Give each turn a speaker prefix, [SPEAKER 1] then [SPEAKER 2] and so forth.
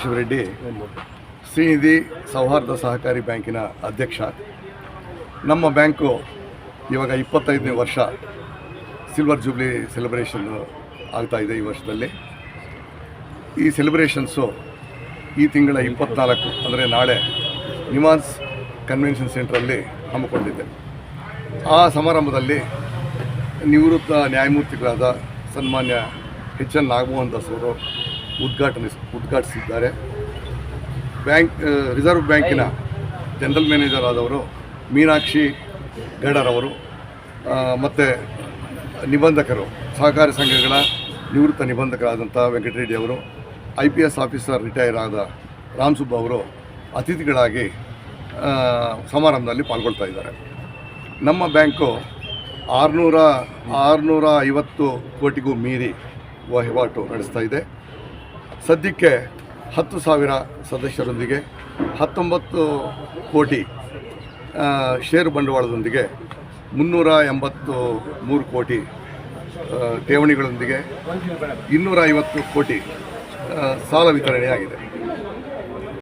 [SPEAKER 1] ಸದಾಶಿವರೆಡ್ಡಿ ಶ್ರೀನಿಧಿ ಸೌಹಾರ್ದ ಸಹಕಾರಿ ಬ್ಯಾಂಕಿನ ಅಧ್ಯಕ್ಷ. ನಮ್ಮ ಬ್ಯಾಂಕು ಇವಾಗ ಇಪ್ಪತ್ತೈದನೇ ವರ್ಷ ಸಿಲ್ವರ್ ಜೂಬ್ಲಿ ಸೆಲೆಬ್ರೇಷನ್ ಆಗ್ತಾ ಇದೆ ಈ ವರ್ಷದಲ್ಲಿ. ಈ ಸೆಲೆಬ್ರೇಷನ್ಸು ಈ ತಿಂಗಳ ಇಪ್ಪತ್ನಾಲ್ಕು, ಅಂದರೆ ನಾಳೆ ನಿಮಾನ್ಸ್ ಕನ್ವೆನ್ಷನ್ ಸೆಂಟ್ರಲ್ಲಿ ಹಮ್ಮಿಕೊಂಡಿದ್ದೆ. ಆ ಸಮಾರಂಭದಲ್ಲಿ ನಿವೃತ್ತ ನ್ಯಾಯಮೂರ್ತಿಗಳಾದ ಸನ್ಮಾನ್ಯ ಎಚ್ ಎನ್ ನಾಗಮೋಹನ್ ದಾಸ್ ಅವರು ಉದ್ಘಾಟನೆ ಉದ್ಘಾಟಿಸಿದ್ದಾರೆ. ಬ್ಯಾಂಕ್ ರಿಸರ್ವ್ ಬ್ಯಾಂಕಿನ ಜನರಲ್ ಮ್ಯಾನೇಜರ್ ಆದವರು ಮೀನಾಕ್ಷಿ ಗಡರವರು ಮತ್ತು ನಿಬಂಧಕರು, ಸಹಕಾರಿ ಸಂಘಗಳ ನಿವೃತ್ತ ನಿಬಂಧಕರಾದಂಥ ವೆಂಕಟರೆಡ್ಡಿ ಅವರು, I P S officer retire ಆದ ರಾಮಸುಬ್ಬ ಅವರು ಅತಿಥಿಗಳಾಗಿ ಸಮಾರಂಭದಲ್ಲಿ ಪಾಲ್ಗೊಳ್ತಾ ಇದ್ದಾರೆ. ನಮ್ಮ ಬ್ಯಾಂಕು ಆರುನೂರ ಆರುನೂರ ಐವತ್ತು ಕೋಟಿಗೂ ಮೀರಿ ವಹಿವಾಟು ನಡೆಸ್ತಾ ಇದೆ. ಸದ್ಯಕ್ಕೆ ಹತ್ತು ಸಾವಿರ ಸದಸ್ಯರೊಂದಿಗೆ, ಹತ್ತೊಂಬತ್ತು ಕೋಟಿ ಷೇರು ಬಂಡವಾಳದೊಂದಿಗೆ, ಮುನ್ನೂರ ಎಂಬತ್ತು ಮೂರು ಕೋಟಿ ಠೇವಣಿಗಳೊಂದಿಗೆ ಇನ್ನೂರ ಐವತ್ತು ಕೋಟಿ ಸಾಲ ವಿತರಣೆಯಾಗಿದೆ.